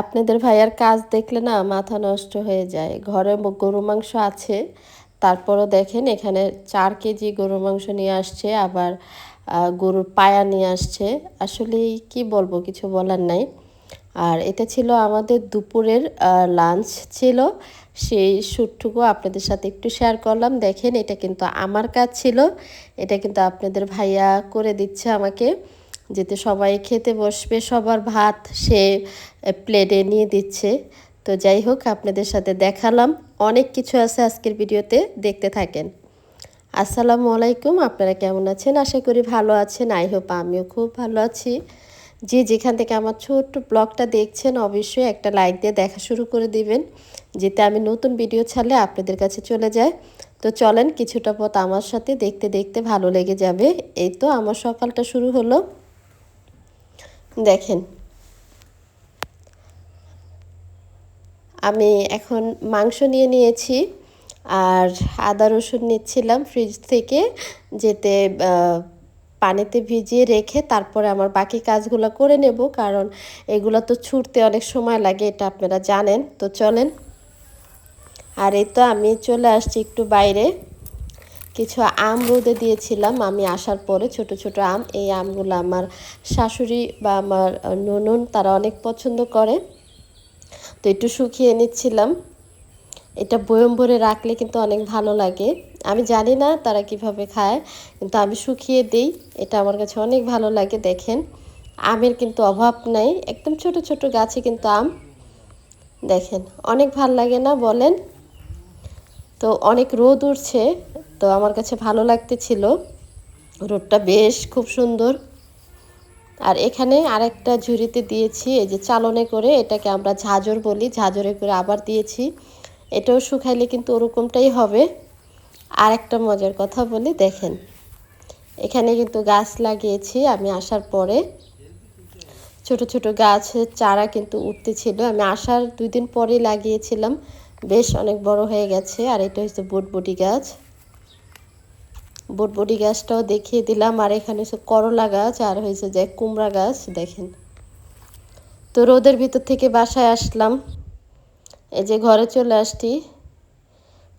আপনাদের ভাইয়ার কাজ দেখলে না মাথা নষ্ট হয়ে যায়। ঘরে গরু মাংস আছে, তারপরও দেখেন এখানে চার কেজি গরু মাংস নিয়ে আসছে, আবার গরুর পায়া নিয়ে আসছে। আসলে কি বলব, কিছু বলার নাই। আর এটা ছিল আমাদের দুপুরের লাঞ্চ ছিল। সেই শ্যুটটুকু আপনাদের সাথে একটু শেয়ার করলাম। দেখেন এটা কিন্তু আমার কাজ ছিল, এটা কিন্তু আপনাদের ভাইয়া করে দিচ্ছে আমাকে। যেতে সবাই খেতে বসবে, সবার ভাত সে প্লেটে নিয়ে দিচ্ছে। তো যাই হোক, আপনাদের সাথে দেখালাম। অনেক কিছু আছে আজকের ভিডিওতে, দেখতে থাকেন। আসসালামু আলাইকুম, আপনারা কেমন আছেন? আশা করি ভালো আছেন। আই হোপ আমিও খুব ভালো আছি। যে যেখান থেকে আমার ছোট্ট ব্লগটা দেখছেন, অবশ্যই একটা লাইক দিয়ে দেখা শুরু করে দিবেন, যেতে আমি নতুন ভিডিও ছাড়লে আপনাদের কাছে চলে যায়। তো চলেন, কিছুটা পথ আমার সাথে দেখতে দেখতে ভালো লেগে যাবে। এই তো, আমার সকালটা শুরু হলো। দেখেন। আমি এখন মাংস নিয়ে নিয়েছি আর আদা রসুন নিচ্ছিলাম ফ্রিজ থেকে, যেতে পানিতে ভিজিয়ে রেখে তারপরে আমার বাকি কাজগুলো করে নেব, কারণ এগুলো তো ছুটতে অনেক সময় লাগে, এটা আপনারা জানেন। তো চলেন। আর এই তো আমি চলে আসছি একটু বাইরে। কিছু আম রোদে দিয়েছিলাম। আমি আসার পরে ছোট ছোট আম, এই আমগুলো আমার শাশুড়ি বা আমার ননন তারা অনেক পছন্দ করে। তো একটু শুকিয়ে নিচ্ছিলাম। এটা বয়ম ভরে রাখলে কিন্তু অনেক ভালো লাগে। আমি জানি না তারা কীভাবে খায়, কিন্তু আমি শুকিয়ে দিই। এটা আমার কাছে অনেক ভালো লাগে, দেখেন। আমের কিন্তু অভাব নাই। একদম ছোট ছোট গাছে কিন্তু আম, দেখেন। অনেক ভালো লাগে না বলেন? তো অনেক রোদ উঠছে। তো আমার কাছে ভালো লাগতেছিল রোদটা বেশ খুব সুন্দর। আর এখানে আরেকটা ঝুড়িতে দিয়েছি, এই যে চালনে করে এটাকে আমরা ঝাঁঝর বলি, ঝাঁঝরে করে আবার দিয়েছি। এটাও শুকাইলে কিন্তু ওরকমটাই হবে। আর একটা মজার কথা বলি, দেখেন। এখানে কিন্তু গাছ লাগিয়েছি আমি আসার পরে। ছোট ছোট গাছের চারা কিন্তু উঠতেছিল। আমি আসার দুই দিন পরেই লাগিয়েছিলাম। বেশ অনেক বড় হয়ে গেছে। আর এটা হচ্ছে বটবটি গাছ। বটবটি গাছটাও দেখিয়ে দিলাম। আর এখানে হচ্ছে করলা গাছ আর হয়েছে যে কুমড়া গাছ, দেখেন। তো রোদের ভিতর থেকে বাসায় আসলাম। এই যে ঘরে চলে আসছি।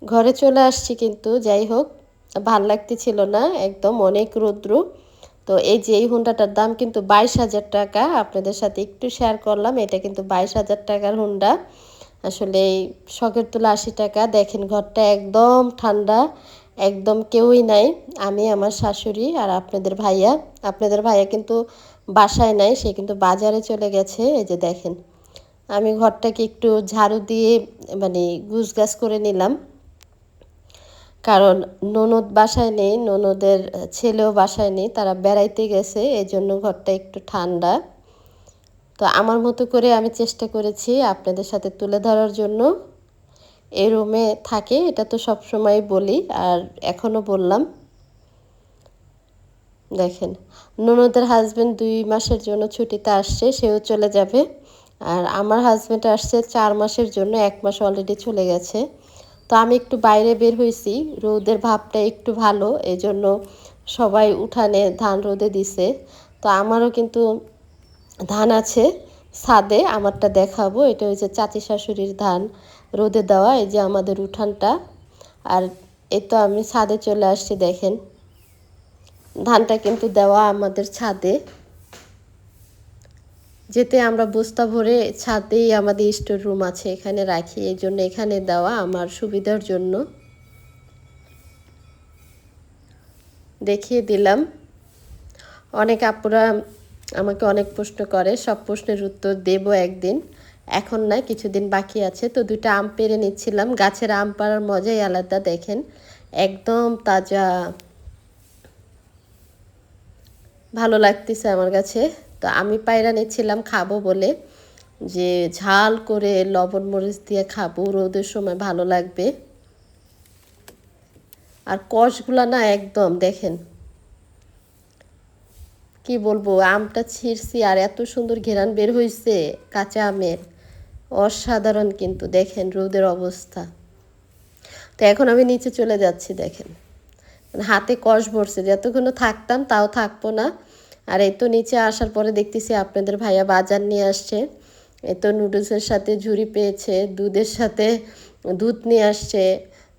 ঘরে চলে আসছি কিন্তু, যাই হোক, ভালো লাগতেছিল না একদম, অনেক রৌদ্র। তো এই যে এই হুন্ডাটার দাম কিন্তু বাইশ হাজার টাকা। আপনাদের সাথে একটু শেয়ার করলাম, এটা কিন্তু বাইশ হাজার টাকার হুন্ডা। আসলে এই শখের তোলা আশি টাকা। দেখেন ঘরটা একদম ঠান্ডা। একদম কেউই নাই, আমি, আমার শাশুড়ি আর আপনাদের ভাইয়া। আপনাদের ভাইয়া কিন্তু বাসায় নাই, সে কিন্তু বাজারে চলে গেছে, এই যে দেখেন। আমি ঘরটাকে একটু ঝাড়ু দিয়ে মানে গুছগাছ করে নিলাম। কারণ ননদ বাসায় নেই, ননদের ছেলেও বাসায় নেই, তারা বেড়াইতে গেছে এই জন্য ঘরটা একটু ঠান্ডা। তো আমার মতো করে আমি চেষ্টা করেছি আপনাদের সাথে তুলে ধরার জন্য। এই রুমে থাকে, এটা তো সব সময় বলি। আর এখনও বললাম, দেখেন, ননদের হাজব্যান্ড দুই মাসের জন্য ছুটিতে আসছে, সেও চলে যাবে। আর আমার হাজব্যান্ড আসছে চার মাসের জন্য, এক মাস অলরেডি চলে গেছে। তো আমি একটু বাইরে বের হয়েছি, রোদের ভাবটা একটু ভালো এই জন্য সবাই উঠানে ধান রোদে দিছে। তো আমারও কিন্তু ধান আছে, ছাদে, আমারটা দেখাবো, এটা হচ্ছে চাচি শাশুড়ির ধান। রোদে দেওয়া, এই যে আমাদের উঠানটা। আর এ তো আমি ছাদে চলে আসছি, দেখেন। ধানটা কিন্তু দেওয়া আমাদের ছাদে। যেতে আমরা বস্তা ভরে ছাদেই আমাদের স্টোর রুম আছে, এখানে রাখি। এই জন্য এখানে দেওয়া আমার সুবিধার জন্য। দেখিয়ে দিলাম। অনেক আপুরা আমাকে অনেক প্রশ্ন করে, সব প্রশ্নের উত্তর দেব একদিন। এখন না কিছুদিন বাকি আছে। তো দুটো আম পেরে নিচ্ছিলাম। গাছের আম পাড়ার মজাই আলাদা, দেখেন। একদম তাজা। ভালো লাগতেছে আমার কাছে। তো আমি পায়রা নিচ্ছিলাম খাব বলে। যে ঝাল করে লবণ মরিচ দিয়ে খাব, রোদের সময় ভালো লাগবে। আর কষগুলা না একদম, দেখেন। কি বলব, আমটা ছিঁড়ছি আর এত সুন্দর ঘেরান বের হয়েছে কাঁচা আমের। অসাধারণ কিন্তু, দেখেন রোদের অবস্থা। তো এখন আমি নিচে চলে যাচ্ছি, দেখেন। মানে হাতে কষ ভরছে, যতক্ষণ থাকতাম তাও থাকব না। আর এই তো নিচে আসার পরে দেখতেছি আপনাদের ভাইয়া বাজার নিয়ে আসছে। এই তো নুডলসের সাথে ঝুরি পেয়েছে, দুধের সাথে দুধ নিয়ে আসছে।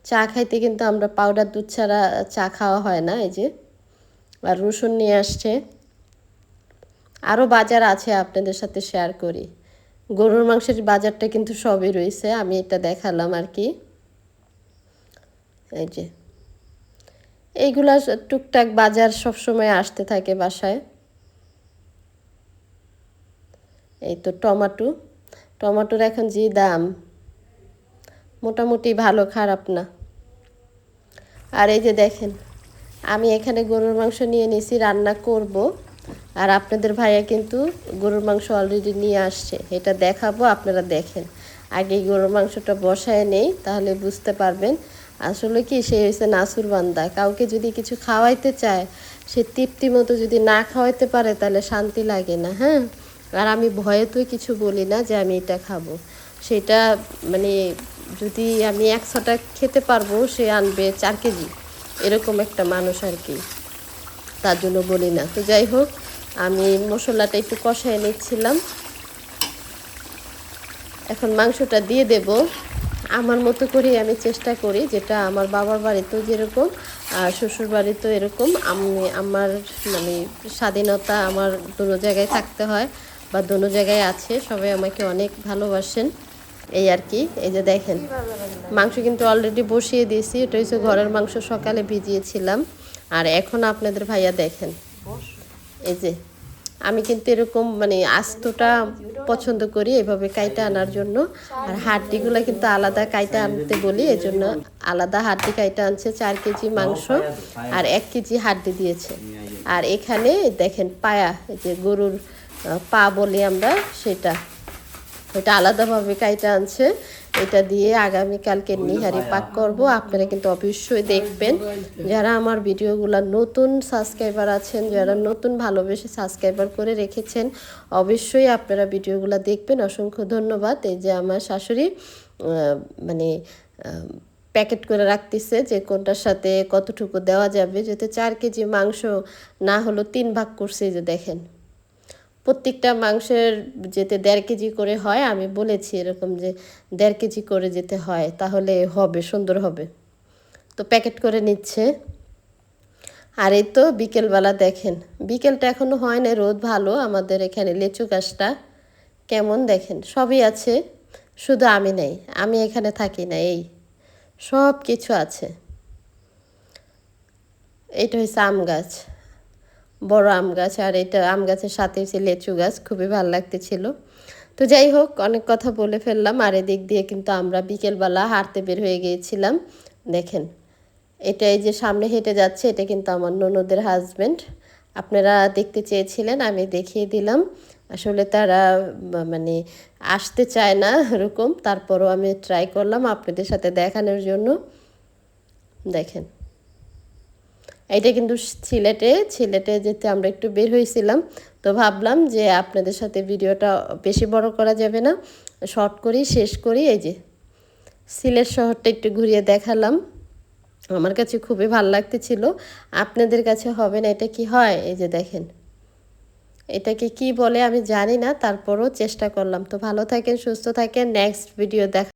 চা খাইতে কিন্তু আমরা পাউডার দুধ ছাড়া চা খাওয়া হয় না, এই যে। আর রসুন নিয়ে আসছে। আরও বাজার আছে আপনাদের সাথে শেয়ার করি। গরুর মাংসের বাজারটা কিন্তু সবই রয়েছে, আমি এটা দেখালাম আর কি। এই যে, এইগুলা টুকটাক বাজার সবসময় আসতে থাকে বাসায়। এই তো টমাটো, টমাটোর এখন যে দাম, মোটামুটি ভালো, খারাপ না। আর এই যে দেখেন, আমি এখানে গরুর মাংস নিয়ে নিয়েছি রান্না করব। আর আপনাদের ভাইয়া কিন্তু গরুর মাংস অলরেডি নিয়ে আসছে। এটা দেখাবো, আপনারা দেখেন। আগে গরুর মাংসটা বসায় নেই, তাহলে বুঝতে পারবেন। আসলে কি, সে হয়েছে নাসুর বান্দা। কাউকে যদি কিছু খাওয়াইতে চায়, সে তৃপ্তি মতো যদি না খাওয়াইতে পারে, তাহলে শান্তি লাগে না হ্যাঁ? আর আমি ভয়ে তো কিছু বলি না যে আমি এটা খাব। সেটা মানে যদি আমি একশোটা খেতে পারব, সে আনবে চার কেজি। এরকম একটা মানুষ আর কি। তার জন্য বলি না। তো যাই হোক আমি মশলাটা একটু কষায় নিচ্ছিলাম। এখন মাংসটা দিয়ে দেব। আমার মতো করে আমি চেষ্টা করি, যেটা আমার বাবার বাড়িতেও যেরকম, আর শ্বশুর বাড়িতেও এরকম। আমি, আমার মানে স্বাধীনতা আমার দুনো জায়গায় থাকতে হয় বা দুনো জায়গায় আছে, সবাই আমাকে অনেক ভালোবাসেন। এই আর কি, এই যে দেখেন, মাংস কিন্তু অলরেডি বসিয়ে দিয়েছি, এটা হচ্ছে ঘরের মাংস সকালে ভিজিয়েছিলাম। আর এখন আপনাদের ভাইয়া দেখেন। এই যে, আমি কিন্তু এরকম মানে আস্তটা পছন্দ করি এভাবে কাইটা আনার জন্য। আর হাড্ডিগুলো কিন্তু আলাদা কাইটা আনতে বলি, এজন্য আলাদা হাড্ডি কাইটা আনছে চার কেজি মাংস আর এক কেজি হাড্ডি দিয়েছে। আর এখানে দেখেন পায়া যে গরুর পা বলি আমরা, সেটা। এটা আলাদাভাবে কাইটা আনছে। এটা দিয়ে আগামীকালকে নিহারি পাক করব আপনারা কিন্তু অবশ্যই দেখবেন। যারা আমার ভিডিওগুলো নতুন সাবস্ক্রাইবার আছেন যারা নতুন ভালোবেসে সাবস্ক্রাইবার করে রেখেছেন অবশ্যই আপনারা ভিডিওগুলো দেখবেন। অসংখ্য ধন্যবাদ। এই যে আমার শাশুড়ি মানে প্যাকেট করে রাখতেছে যে কোনটার সাথে কতটুকু দেওয়া যাবে। যাতে চার কেজি মাংস না হলো তিন ভাগ করছে যে দেখেন। প্রত্যেকটা মাংসের যেতে দেড় কেজি করে হয়, আমি বলেছি এরকম যে দেড় কেজি করে যেতে হয়, তাহলে হবে, সুন্দর হবে। তো প্যাকেট করে নিচ্ছে। আর এই তো বিকেলবেলা দেখেন, বিকেলটা এখনও হয় না রোদ ভালো, আমাদের এখানে লিচু গাছটা কেমন দেখেন? সবই আছে, শুধু আমি নেই, আমি এখানে থাকি না, এই সব কিছু আছে। এটা হচ্ছে আম গাছ। বড় আম গাছ আর এটা আম গাছের সাথে হচ্ছে লেচু গাছ খুবই ভালো লাগতেছিল। তো যাই হোক, অনেক কথা বলে ফেললাম। আর এদিক দিয়ে কিন্তু আমরা বিকেলবেলা হাঁটতে বের হয়ে গিয়েছিলাম। দেখেন, এটা এই যে সামনে হেঁটে যাচ্ছে, এটা কিন্তু আমার ননদের হাজবেন্ড আপনারা দেখতে চেয়েছিলেন, আমি দেখিয়ে দিলাম। আসলে তারা মানে আসতে চায় না এরকম। তারপরও আমি ট্রাই করলাম আপনাদের সাথে দেখানোর জন্য। দেখেন এটা কিন্তু সিলেটে সিলেটে যেতে আমরা একটু বের হয়েছিলাম। তো ভাবলাম যে আপনাদের সাথে ভিডিওটা বেশি বড় করা যাবে না। শর্ট করি, শেষ করি, এই যে সিলেট শহরটা একটু ঘুরিয়ে দেখালাম। আমার কাছে খুবই ভালো লাগতেছিল। আপনাদের কাছে হবে না, এটা কি হয়? এই যে দেখেন। এটাকে কি বলে আমি জানি না, তারপরও চেষ্টা করলাম। তো ভালো থাকেন, সুস্থ থাকেন। নেক্সট ভিডিও দেখা